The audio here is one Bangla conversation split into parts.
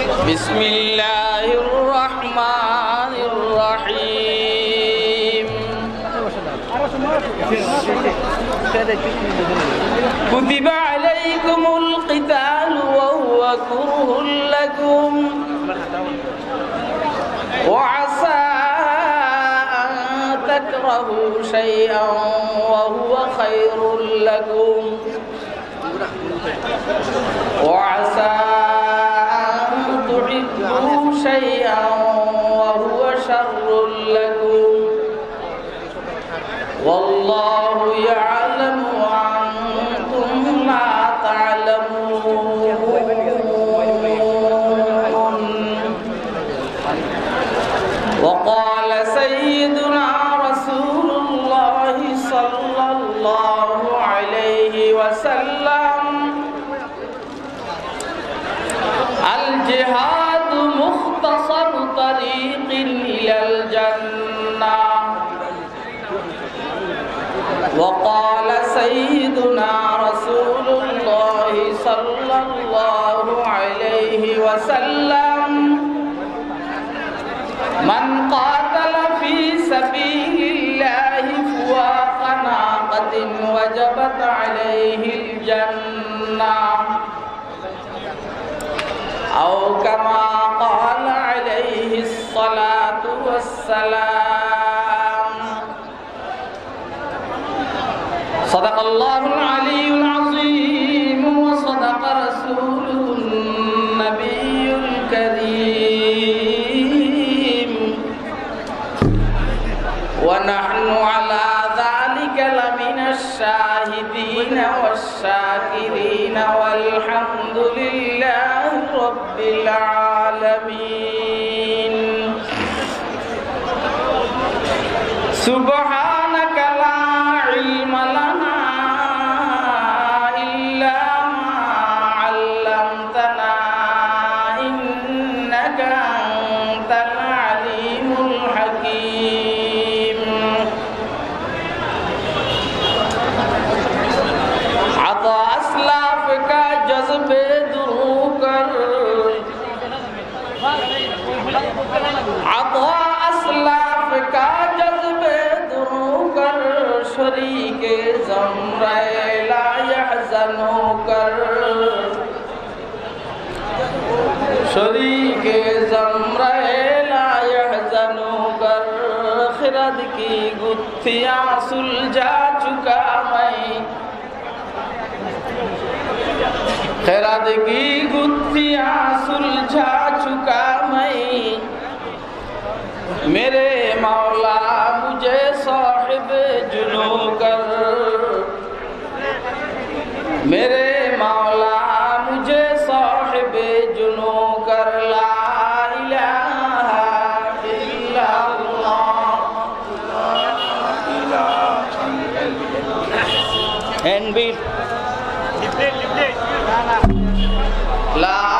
بسم الله الرحمن الرحيم. كتب عليكم القتال وهو كره لكم. وعسى أن تكرهوا شيئا وهو خير لكم. وعسى شيئا وهو شر لكم. والله يعلم وأنتم لا تعلمون. وقال سيدنا رسول الله صلى الله عليه وسلم الجهاد إلى الجنة. وقال سيدنا رسول الله صلى الله عليه وسلم من قاتل في سبيل الله فواق ناقة وجبت عليه الجنة. أو كما قال عليه الصلاة والسلام. صدق الله العلي العظيم وصدق رسوله النبي الكريم. ونحن على ذلك لمن الشاهدين والشاكرين والحمد لله رب العالمين. سبحانك لا علم لنا إلا ما علمتنا إنك أنت العليم الحكيم. عطا اسلاف کا جذب درو کر عطا شریک زمرہ لا يحزنو کر، خرد کی گتھیاں سلجھا چکا میں۔ خیرات کی گتھیاں سلجھا چکا میں۔ میرے مولا، مجھے صاحب جنو کر۔ میرے مولا لا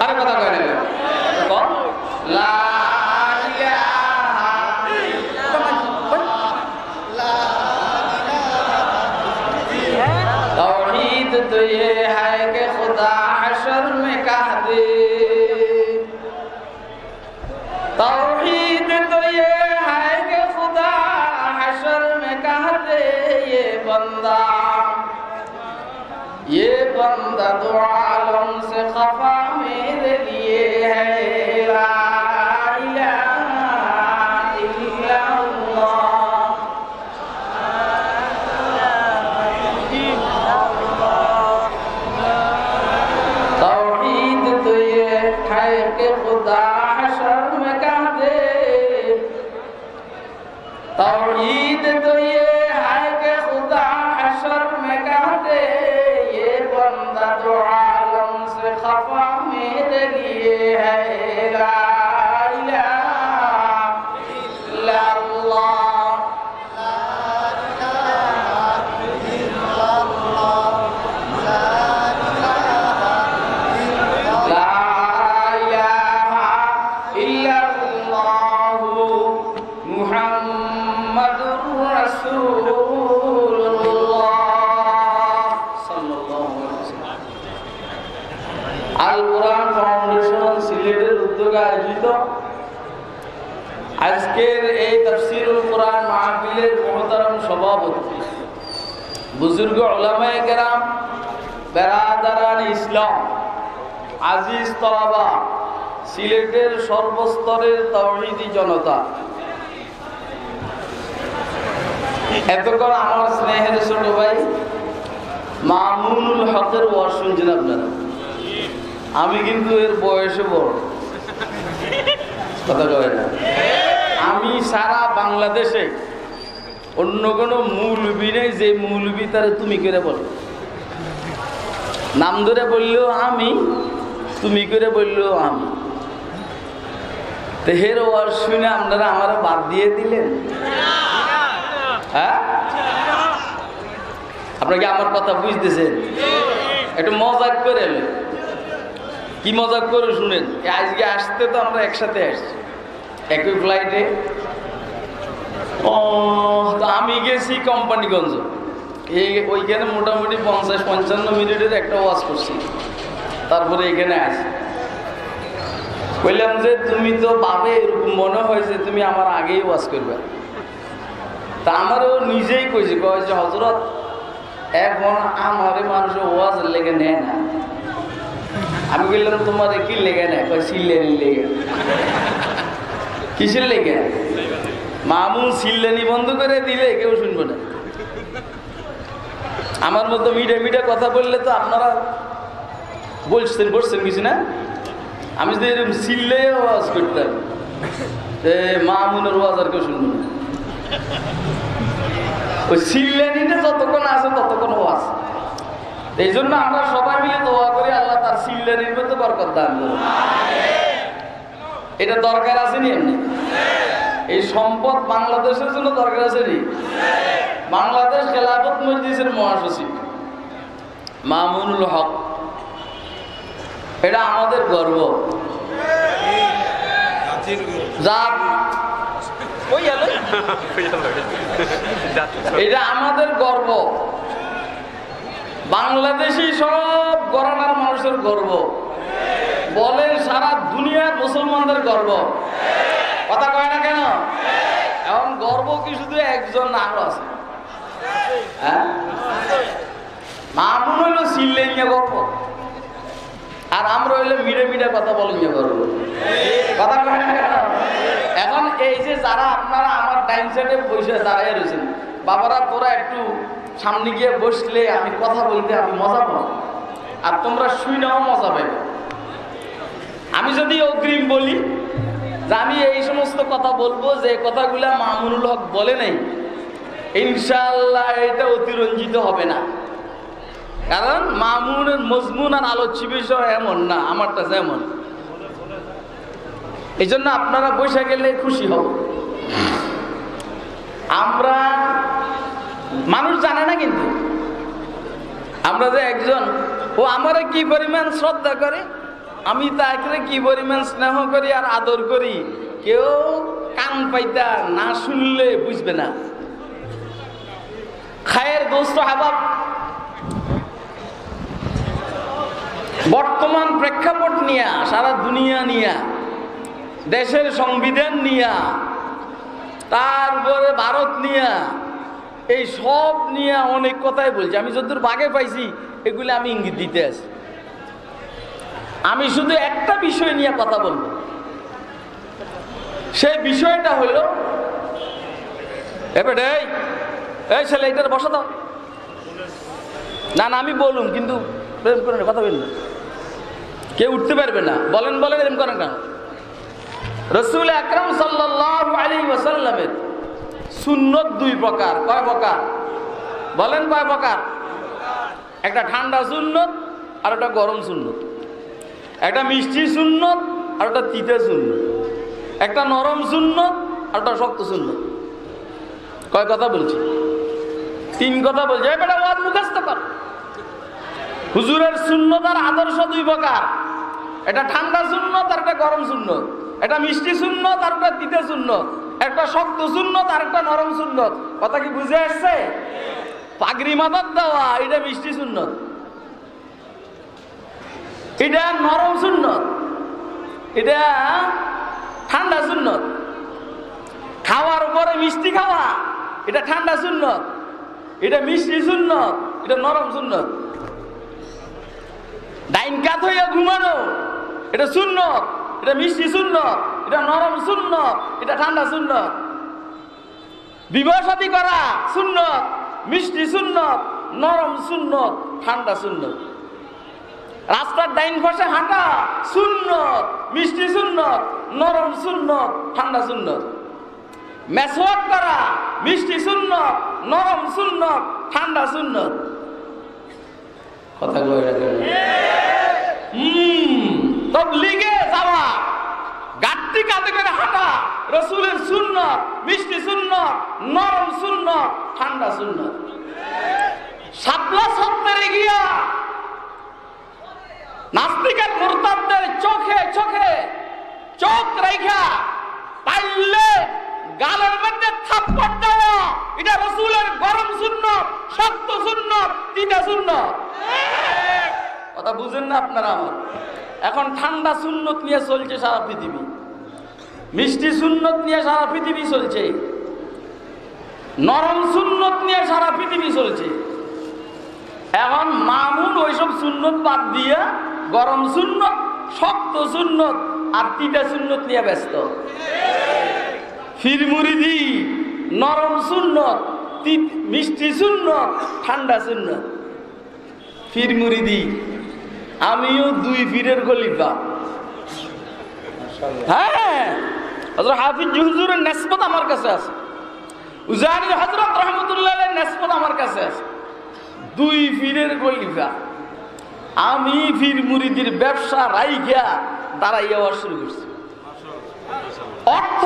আরে কথা কয় নেবেন تو یہ ہے کہ خدا حشر میں کہہ دے توحید تو یہ ہے کہ خدا حشر میں کہہ دے یہ بندہ یہ بندہ دو عالم سے خفا আল কোরআন ফাউন্ডেশন সিলেটের উদ্যোগে আয়োজিত। আজকের এই তফসিরুল কোরআন মাহফিলের মহতারাম সভাপতি, বুজুর্গ ওলামায়ে কেরাম বেরাদারান ইসলাম, আজিজ তলাবা, সিলেটের সর্বস্তরের তহিদি জনতা। এতক্ষণ আমার স্নেহের ছোট ভাই মামুনুল হকের ওয়াজ শুনছেন আপনারা আমি কিন্তু এর বয়সে বড়। কথা কয় না। আমি সারা বাংলাদেশে অন্য কোনো মূলবি নেই যে মূলবি তারে তুমি করে বলো। নাম ধরে বললেও আমি, তুমি করে বললেও আমি। তেহের ওয়ার শুনে আপনারা আমার বাদ দিয়ে দিলেন? হ্যাঁ? আপনাকে আমার কথা বুঝতেছেন? একটু মজাক করে এলেন। কি মজা করে শুনেন? আজকে আসতে তো আমরা একসাথে আসছি। একই ফ্লাইটে ও তো আমি গেছি কোম্পানিগঞ্জ। এই ওইখানে মোটামুটি পঞ্চাশ, পঞ্চান্ন মিনিটের একটা ওয়াজ করছি। তারপরে এখানে আসি। বললাম যে, তুমি তো ভাবে এরকম মনে হয় যে তুমি আমার আগেই ওয়াজ করবে। তা আমারও নিজেই কইছি, কয় যে হজরত এখন আমারে মানুষ ওয়াজ লেগে নেয় না। আমি বললাম তোমার কি লেগে নেয় কয় লেগে। কিসের লেগে? মামুন সিল্লেনি বন্ধ করে দিলে কেউ শুনবে না। আমার মতো মিডে মিডে কথা বললে তো আপনারা বলছেন বলছেন কিছু না? আমি যদি এরকম সিললে ওয়াজ করতাম মামুনের ওয়াজ আর কেউ শুনব না। ওই সিল্লানিতে যতক্ষণ আছে ততক্ষণ ওয়াজ এই জন্য আমরা সবাই মিলে দোয়া করি আল্লাহ তার সিল্লানির মধ্যে বরকত দান করুন এটা দরকার আছে নি এমনি। এই সম্পদ বাংলাদেশের জন্য দরকার আছে নি বাংলাদেশ খেলাফত মজলিসের মহাসচিব মামুনুল হক। এটা আমাদের গর্ব। এটা আমাদের গর্ব। বাংলাদেশি সব গরানার মানুষের গর্ব। বলেন সারা দুনিয়ার মুসলমানদের গর্ব। কথা কয় না কেন? এখন গর্ব কি শুধু একজন আরও আছে? হ্যাঁ? মামুন হইল সিল্লে নিয়ে গর্ব। আর আমরা হইলে মিডে মিডে কথা বলে নিয়ে গর্ব। কথা কয় না কেন? এখন এই যে যারা আপনারা আমার ডাইন সাইডে বসে দাঁড়াইয়া রয়েছেন, বাবারা তোরা একটু সামনে গিয়ে বসলে আমি কথা বলতে আমি মজা পাবো। আর তোমরা শুই নাও, মজা পাবে আমি যদি অগ্রিম বলি যে আমি এই সমস্ত কথা বলব যে কথাগুলা মামুনুল হক বলে নাই ইনশাল্লাহ এটা অতিরঞ্জিত হবে না। কারণ মামুনের মজমুন আর আলোচ্য বিষয় এমন না, আমারটা যেমন। এই জন্য আপনারা বসে গেলে খুশি হব। আমরা মানুষ জানে না কিন্তু। আমরা যে একজন, ও আমারে কি পরিমাণ শ্রদ্ধা করে, আমি তাকে কি পরিমাণ স্নেহ করি আর আদর করি, কেউ কান পাইতা না শুনলে বুঝবে না। খায়ের দোস্ত হাবাব, বর্তমান প্রেক্ষাপট নিয়া, সারা দুনিয়া নিয়া, দেশের সংবিধান নিয়া তারপরে ভারত নিয়া এই সব নিয়ে অনেক কথাই বলছি। আমি যতদূর বাগে পাইছি, এগুলি আমি ইঙ্গিত দিতে আছি। আমি শুধু একটা বিষয় নিয়ে কথা বলব। সেই বিষয়টা হলো এবার এই ছেলে, এটার বসা দাও। না না, আমি বলুম, কিন্তু প্রেম করেন কথা বলুন কেউ উঠতে পারবে না। বলেন বলেন এরকম করেন কেন? রসুল আকরম সাল্লাহ আলী ওয়াসাল্লামের সুন্নত দুই প্রকার। কয় প্রকার? বলেন কয় প্রকার? একটা ঠান্ডা সুন্নত, আর একটা গরম সুন্নত। একটা মিষ্টি সুন্নত, আর একটা তিতে সুন্নত। একটা নরম সুন্নত, আর একটা শক্ত সুন্নত। কয় কথা বলছি? তিন কথা বলছি। এবারে ওয়াজ মুখস্থ কর। হুজুরের সুন্নত আর আদর্শ দুই প্রকার। এটা ঠান্ডা সুন্নত, আর একটা গরম সুন্নত। এটা মিষ্টি সুন্নত, আর একটা তিতে সুন্নত। একটা শক্ত সুন্নত আর একটা নরম সুন্নত। কথা কি বুঝে আসছে? পাগড়ি মাথার দেওয়া, এটা মিষ্টি সুন্নত। এটা নরম সুন্নত। এটা ঠান্ডা সুন্নত। খাওয়ার পরে মিষ্টি খাওয়া, এটা ঠান্ডা সুন্নত। এটা মিষ্টি সুন্নত, এটা নরম সুন্নত। ডাইন কাত হইয়া ঘুমানো, এটা সুন্নত, এটা মিষ্টি সুন্নত। এটা নরম শূন্য এটা ঠান্ডা শূন্য। বিবাহ সাথী করা শূন্য মিষ্টি শূন্য নরম শূন্য ঠান্ডা শূন্য। রাস্তার ডাইন পাশে হাঁটা শূন্য মিষ্টি শূন্য নরম শূন্য ঠান্ডা শূন্য। মেসওয়াক করা মিষ্টি শূন্য নরম শূন্য ঠান্ডা শূন্য। কথা তবলিগে যাওয়া। রসুলের সুন্নত মিষ্টি সুন্নত নরম সুন্নত ঠান্ডা সুন্নত সাতলা সত্তরে গিয়া নাস্তিকের মুরতাদদের চোখে চোখে চোখ রেখা পাইলে গালের মধ্যে থাপ্পড় দেওয়া, এটা রসুলের গরম শূন্য শক্ত শূন্য তিতা শূন্য কথা বুঝেন না আপনারা আমার? এখন ঠান্ডা শূন্য নিয়ে চলছে সারা পৃথিবী। মিষ্টি সুন্নত নিয়ে সারা পৃথিবী চলছে। নরম সুন্নত নিয়ে সারা পৃথিবী চলছে। এখন মামুন ওইসব সুন্নত বাদ দিয়ে গরম সুন্নত, শক্ত সুন্নত আর তিতা সুন্নত নিয়ে ব্যস্ত। ফিরমুরিদি, নরম সুন্নত মিষ্টি সুন্নত, ঠান্ডা সুন্নত। ফিরমুরিদি, আমিও দুই ফিরের গলিফা হ্যাঁ হজরত হাফিজ হুজুরের নেসবত আমার কাছে আছে। উজানি হজরত রহমতুল্লাহ নেসবত আমার কাছে আছে। দুই ফিরের গলিফা আমি ফির মুরিদির ব্যবসা রাইগা দাঁড়াই যাওয়া শুরু করছি। অর্থ,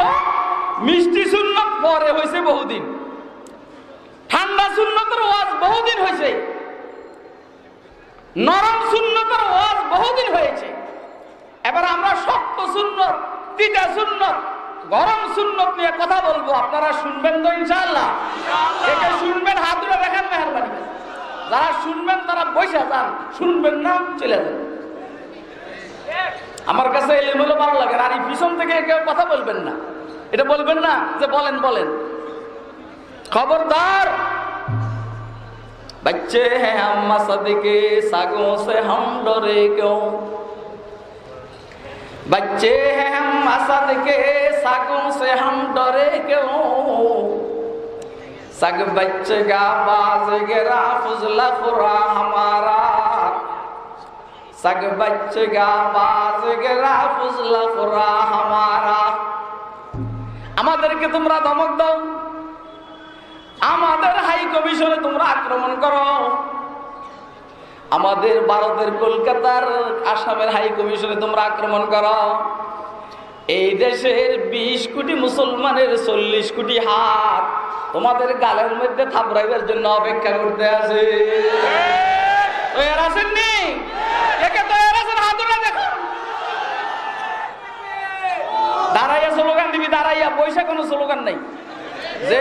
মিষ্টি সুন্নত পরে হয়েছে বহুদিন। ঠান্ডা সুন্নতের ওয়াজ বহুদিন হয়েছে নরম সুন্নতের ওয়াজ বহুদিন হয়েছে। এবার আমরা শক্ত সুন্নত, তিতা সুন্নত গরম সুন্নত নিয়ে কথা বলবো আপনারা শুনবেন তো ইনশাআল্লাহ একে শুনবেন হাত ধরে দেখেন মেহরবানি করে। যারা শুনবেন তারা বসে যান শুনবেন না চলে যান আমার কাছে এলে বলে ভালো লাগে আর এই পিছন থেকে কেউ কথা বলবেন না এটা বলবেন না যে বলেন বলেন খবরদার बच्चे हैं हम मसद के सागों से हम डरे क्यों بچے ہیں ہم اسد کے سگوں سے ہم ڈرے کیوں سگ بچ گا باز گرا فضل خورا ہمارا سگ بچ گا باز گرا فضل خورا ہمارا আমাদেরকে তোমরা ধমক দাও। আমাদের হাই কমিশনে তোমরা আক্রমণ کرو আমাদের ভারতের কলকাতার আসামের হাই কমিশনে তোমরা আক্রমণ করো। এই দেশের বিশ কোটি মুসলমানের চল্লিশ কোটি হাত তোমাদের গালের মধ্যে থাপড়াইবার জন্য অপেক্ষা করতে আছে। দাঁড়াইয়া স্লোগান দিবি, দাঁড়াইয়া, পয়সা কোনো স্লোগান নাই। যে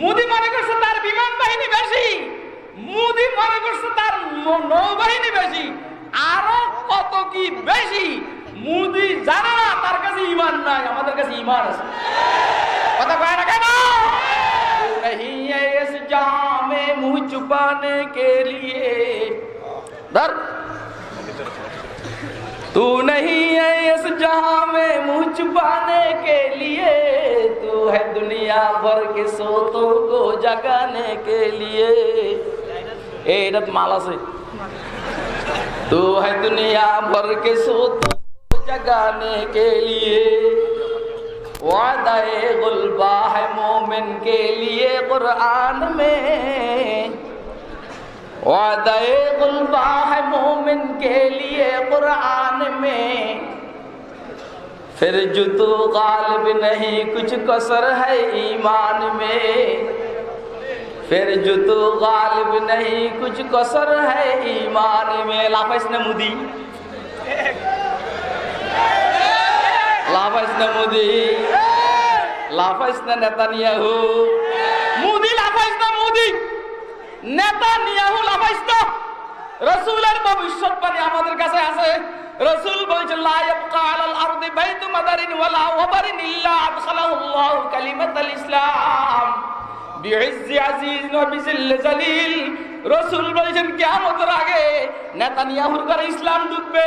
মোদি মনে করছে তার বিমান বাহিনী বেশি। মোদি মনে করছে তার নৌবাহিনী বেশি। আরও কত কি বেশি? মোদি জানে না, তার কাছে ইমান নাই, আমাদের কাছে ইমান আছে। কথা কয় না কেন? नहीं है इस जाम में मुंह छुपाने تو نہیں ہے اس جہاں میں منہ چھپانے کے لیے۔ تو ہے دنیا بھر کے سوتوں کو جگانے کے لیے۔ اے رت مالا سے۔ تو ہے دنیا بھر کے سوتوں کو جگانے کے لیے۔ وعدہ غلبہ ہے مومن کے لیے قرآن میں۔ وعدہ غلبہ ہے مومن کے لیے قرآن میں پھر جتو غالب نہیں، کچھ کسر ہے ایمان میں۔ پھر جتو غالب نہیں، کچھ کسر ہے ایمان میں۔ لافظ نمودی۔ لافظ نمودی۔ لافظ نتنیہو مودی نے نمودی۔ লাফাইস না নেতানিয়াহু মোদি লাফাইস না মোদি নেতানিয়াহু লাফাইস না রসুলের ভবিষ্যৎবাণী আমাদের কাছে আছে রসুল বলছেন লা ইসলাম। রসুল বলছেন, কিয়ামতের আগে নেতানিয়াহুর ঘরে ইসলাম ঢুকবে।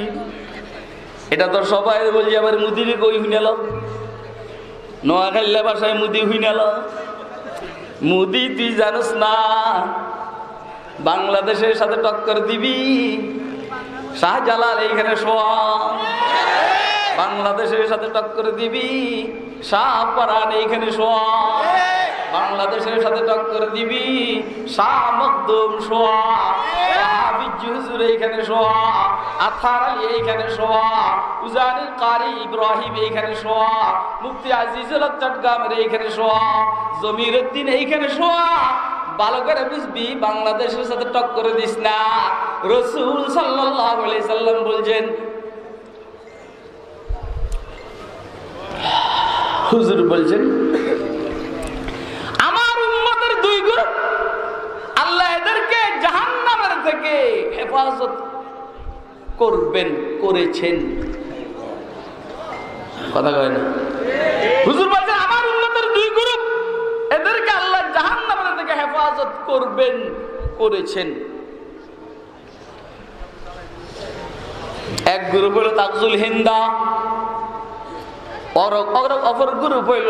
এটা তো সবাই বলছি আবার মুদিরে কই হুইনাল নোয়াখাল্লা বাসায় মুদি হুইনাল মুদি তুই জানোস না, বাংলাদেশের সাথে টক্কর দিবি। শাহজালাল এইখানে শোয়া। বাংলাদেশের সাথে টক্কর দিবি। শাহপারান এইখানে শোয়া। বাংলাদেশের সাথে টক্কর দিবি। শাহ মকদুম শোয়া। হুজুর এইখানে শোয়া, আথার আলী এইখানে শোয়া উজানির কারি ইব্রাহিম এইখানে শোয়া আজিজুল এইখানে শোয়া জমির উদ্দিন এইখানে শোয়া। করে বুঝবি, বাংলাদেশের সাথে টক্কর দিস না। রসুল সাল্লাম বলছেন, হুজুর বলছেন, আমার উম্মতের দুই গ্রুপ, আল্লাহ এদেরকে জাহান্নামের থেকে হেফাজত করবেন, করেছেন। কথা কয় না? হুজুর বলছেন, আমার উম্মতের দুই গ্রুপ, এদেরকে আল্লাহ জাহান্নামের থেকে হেফাজত করবেন, করেছেন। এক গ্রুপ হলো তাকজুল হিন্দা অপর গ্রুপ হইল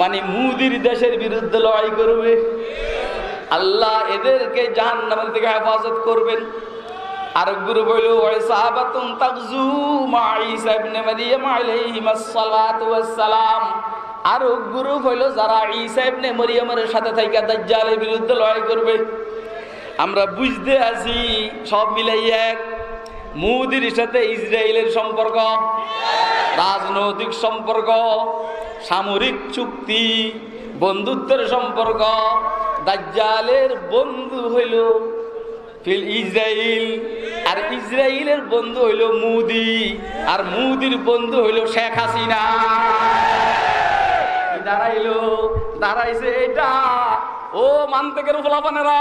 মানে মুদির দেশের বিরুদ্ধে লড়াই করবে। আল্লাহ এদেরকে জাহান নামের থেকে হেফাজত করবেন। আর হইল ওয়াস সালাম আর হইল যারা মরিয়মের সাথে থাইকা দাজ্জালের বিরুদ্ধে করবে, আমরা বুঝতে আছি, সব মিলাই এক। মুদির সাথে ইসরায়েলের সম্পর্ক, রাজনৈতিক সম্পর্ক সামরিক চুক্তি, বন্ধুত্বের সম্পর্ক, দাজ্জালের বন্ধু হইল ফিল ইসরায়েল আর ইসরায়েলের বন্ধু হইল মুদি, আর মুদির বন্ধু হইল শেখ হাসিনা। দাঁড়াইলো? দাঁড়াইছে এটা। ও মান মানতেকের ফলাফানেরা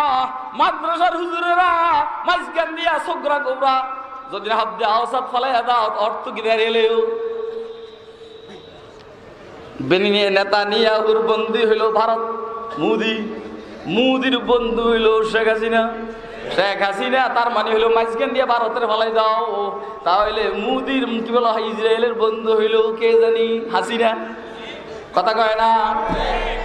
মাদ্রাসার হুজুরেরা, মাঝখান দিয়া সোগরা গোবরা যদি হাত দিয়ে আওসাদ ফালাই দাও, অর্থ কি দাঁড়িয়েলেও বেনিয়ে নেতা নিয়াহুর বন্দী হইল ভারত, মুদি। মুদির বন্ধু হইল শেখ হাসিনা। শেখ হাসিনা, তার মানে হইল মাঝখান দিয়ে ভারতের ফালাই দাও। তাহলে মুদির কি বলা হয়, ইসরায়েলের বন্ধু হইল কে জানি? হাসিনা। কথা কয় না?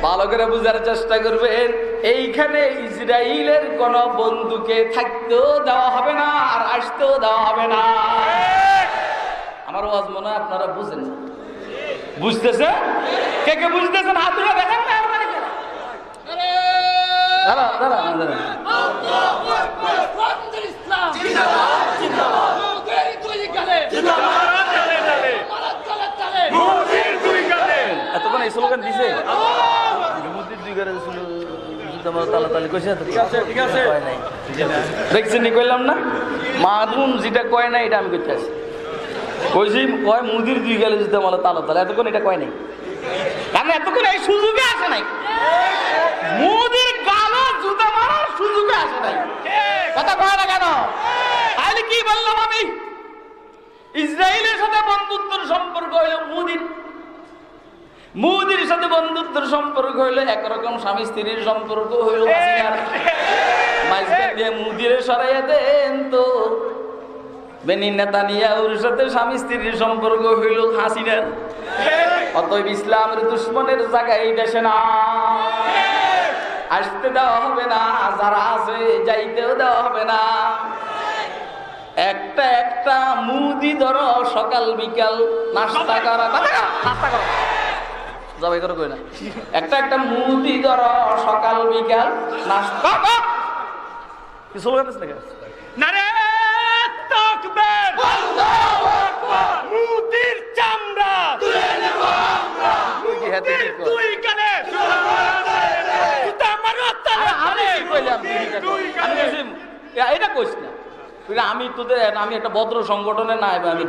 ভালো করে বুঝার চেষ্টা করবেন, এইখানে ইসরায়েলের কোন বন্ধুকে থাকতেও দেওয়া হবে না আর আসতেও দেওয়া হবে না। আমার ওয়াজ মনে হয় আপনারা বুঝেন। বুঝতেছে? কে কে বুঝতেছেন? হাতুরা দেখেন না আপনারা কেন? দাঁড়া এতক্ষণ এই স্লোগান দিছে? নি কইলাম না? মাদুম যেটা কয় না এটা আমি করতে আছি কইছি, কয় মুদির দুই গেলে যদি আমার তালা তালা, এতক্ষণ এটা কয় নাই? কারণ এতক্ষণ এই সুযোগে আসে নাই। মুদির গালো জুতা মারার সুযোগে আসে নাই। কথা কয় না কেন? তাহলে কি বললাম আমি? ইসরায়েলের সাথে বন্ধুত্বের সম্পর্ক হইল মুদির। মুদির সাথে বন্ধুত্বের সম্পর্ক হইল একরকম স্বামী স্ত্রীর সম্পর্ক হইল। মাঝখান দিয়ে মুদিরে সরাইয়া দেন তো। বেনিন নেতানিয়াহুর সাথে স্বামী স্ত্রীর সম্পর্ক হইল হাসিনার অতএব ইসলামের দুশ্মনের জায়গায় এই দেশে না। আসতে দেওয়া হবে না যারা আছে যাইতেও দেওয়া হবে না। একটা একটা মুদি ধরো সকাল বিকাল নাস্তা করা নাস্তা করো। জবাই করে কই না। একটা একটা মুদি ধরো সকাল বিকাল নাস্তা। কও, কও। কি স্লোগান মুদির চামড়া? কানে এটা কইস না। আমি তোদের আমি একটা ভদ্র সংগঠনে না এবার আমি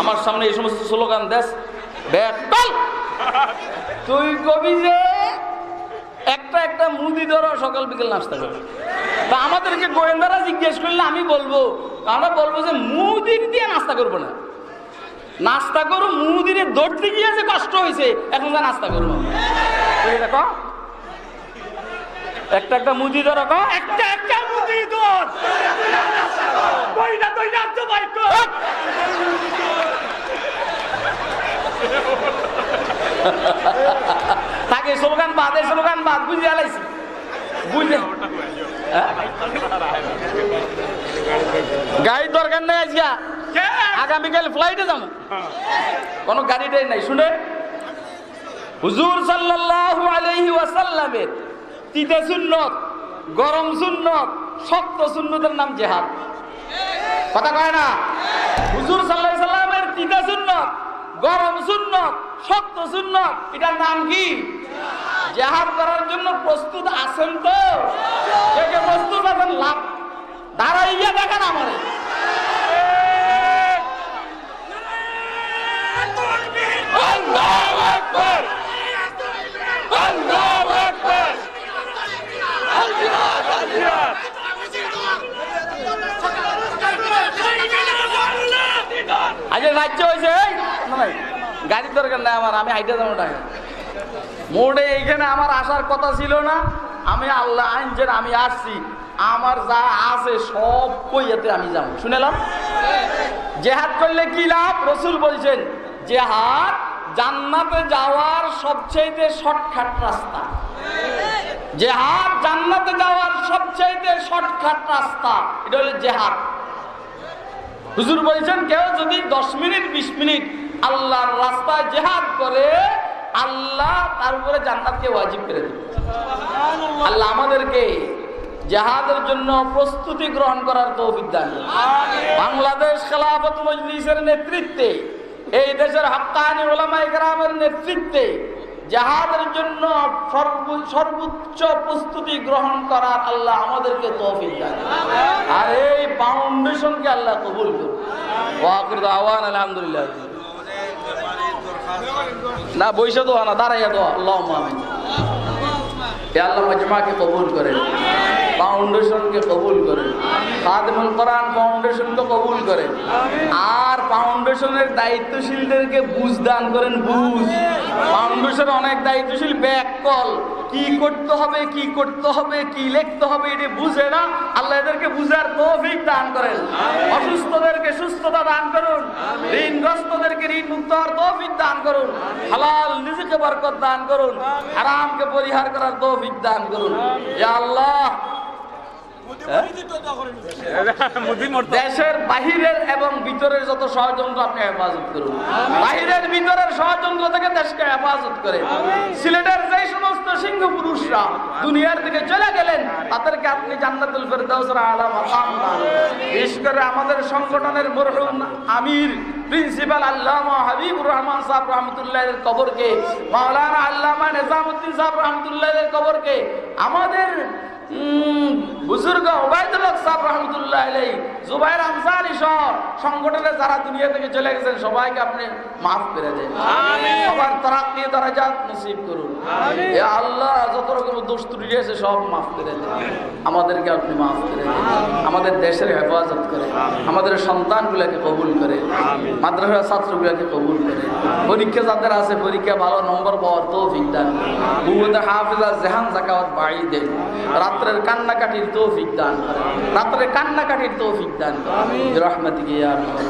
আমার সামনে এই সমস্ত স্লোগান দেশ তুই কবি যে একটা একটা মুদি ধরো সকাল বিকেল নাস্তা করো। তা আমাদেরকে গোয়েন্দারা জিজ্ঞেস করলে আমি বলব আমরা বলব যে মুদির দিয়ে নাস্তা করব না। নাস্তা করো মুদিরে ধরতে গিয়ে যে কষ্ট হয়েছে এখন যা নাস্তা করব। কও। একটা একটা মুদি ধরো একটা একটা মুদি কর তাকে স্লোগান বাদ এই স্লোগান বাদ বুঝে আলাইছি বুঝলে? গাড়ির দরকার নেই আজকে আগামীকাল ফ্লাইটে যাব কোনো গাড়িটাই নাই শুনে। হুজুর সাল্লাল্লাহু আলাইহি ওয়াসাল্লামের তিতে সুন্নত গরম সুন্নত শক্ত সুন্নতের নাম জেহাদ। কথা কয় না? হুজুর আলাইহি সাল্লামের তিতে সুন্নত গরম সুন্নত শক্ত সুন্নত এটার নাম কি? জেহাদ করার জন্য প্রস্তুত আছেন তো? প্রস্তুত আছেন? লাভ দাঁড়াইয়া দেখেন আমারে। আল্লাহু আকবার। আল্লাহু আকবার। জিহাদ আজ রাজ্য হয়েছে গাড়ির দরকার নাই আমার আমি হাইটে যাব টাকা মোড়ে এইখানে আমার আসার কথা ছিল না। আমি আল্লাহ আনছেন আমি আসছি। আমার যা আছে সব কইয়াতে আমি যাব। শুনেলাম? জেহাদ করলে কি লাভ? রসুল বলছেন, জেহাদ জান্নাতে যাওয়ার সবচেয়ে শর্টকাট রাস্তা। জেহাদ জান্নাতে যাওয়ার সবচেয়ে শর্টকাট রাস্তা, এটা হলো জেহাদ। হুজুর বলছেন, কেউ যদি দশ মিনিট, বিশ মিনিট আল্লাহর রাস্তায় জেহাদ করে, আল্লাহ তার উপরে জান্নাতকে ওয়াজিব করে দেবে। আল্লাহ আমাদেরকে জেহাদের জন্য প্রস্তুতি গ্রহণ করার তৌফিক দান বাংলাদেশ খেলাফত মজলিসের নেতৃত্বে এই দেশের হক্কানি ওলামা ইকরামের নেতৃত্বে জেহাদের জন্য সর্বোচ্চ প্রস্তুতি গ্রহণ করার আল্লাহ আমাদেরকে তৌফিক দান আর এই ফাউন্ডেশনকে আল্লাহ কবুল করুন। আওয়ান আলহামদুলিল্লাহ। না বৈশা দোয়া না দাঁড়াইয়া দোয়া। আল্লাহ আল্লাহ মজমাকে কবুল করেন। ফাউন্ডেশনকে কবুল করেন খাদমুল কোরআন ফাউন্ডেশনকে কবুল করেন আর ফাউন্ডেশনের দায়িত্বশীলদেরকে বুঝ দান করেন বুঝ। ফাউন্ডেশন অনেক দায়িত্বশীল ব্যাক কল কি করতে হবে কি করতে হবে কি লিখতে হবে এটি বুঝে না। আল্লাহ এদেরকে বুঝার তৌফিক দান করেন। অসুস্থদেরকে সুস্থতা দান করুন। ঋণগ্রস্তদেরকে ঋণ মুক্ত হওয়ার তৌফিক দান করুন। হালাল নিজেকে বরকত দান করুন। হারামকে পরিহার করার তৌফিক দান করুন। ইয়া আল্লাহ দেশের বাহিরের এবং ভিতরের যত ষড়যন্ত্র আপনি হেফাজত করুন। বাহিরের ভিতরের ষড়যন্ত্র থেকে দেশকে হেফাজত করে। সিলেটের যে সমস্ত সিংহ পুরুষরা দুনিয়ার দিকে চলে গেলেন তাদেরকে আপনি জান্নাতুল ফেরদাউসের আলা মাকাম বিশেষ করে আমাদের সংগঠনের মরহুম আমির প্রিন্সিপাল আল্লামা হাবিবুর রহমান সাহেব রহমতুল্লাহের কবরকে মাওলানা আল্লামা নিজামুদ্দিন সাহেব রহমতুল্লাহের কবরকে আমাদের উম, বুজুর্গ ওবায়দুল্লাহ সাহেব রহমতুল্লাহ আলাই জুবাইর আনসারি সহ সংগঠনে যারা দুনিয়া থেকে চলে গেছেন সবাইকে আপনি মাফ করে দেন। সবার তরাক্কি নসিব করুন। এ আল্লাহ যত রকম দোষ ত্রুটি আছে সব মাফ করে দেন। আমাদেরকে আপনি মাফ করে দেন। আমাদের দেশের হেফাজত করে আমাদের সন্তানগুলোকে কবুল করে মাদ্রাসা ছাত্রগুলোকে কবুল করে। পরীক্ষা যাদের আছে পরীক্ষা ভালো নম্বর পাওয়ার তৌফিক দান। বুবুদের হাফিজা জেহান জাকাওয়াত বাড়ি দেন। রাত্রের কান্নাকাটির তৌফিক দান করেন। রাত্রে কান্নাকাটির তৌফিক দান করেন। রহমত রাহিমিন।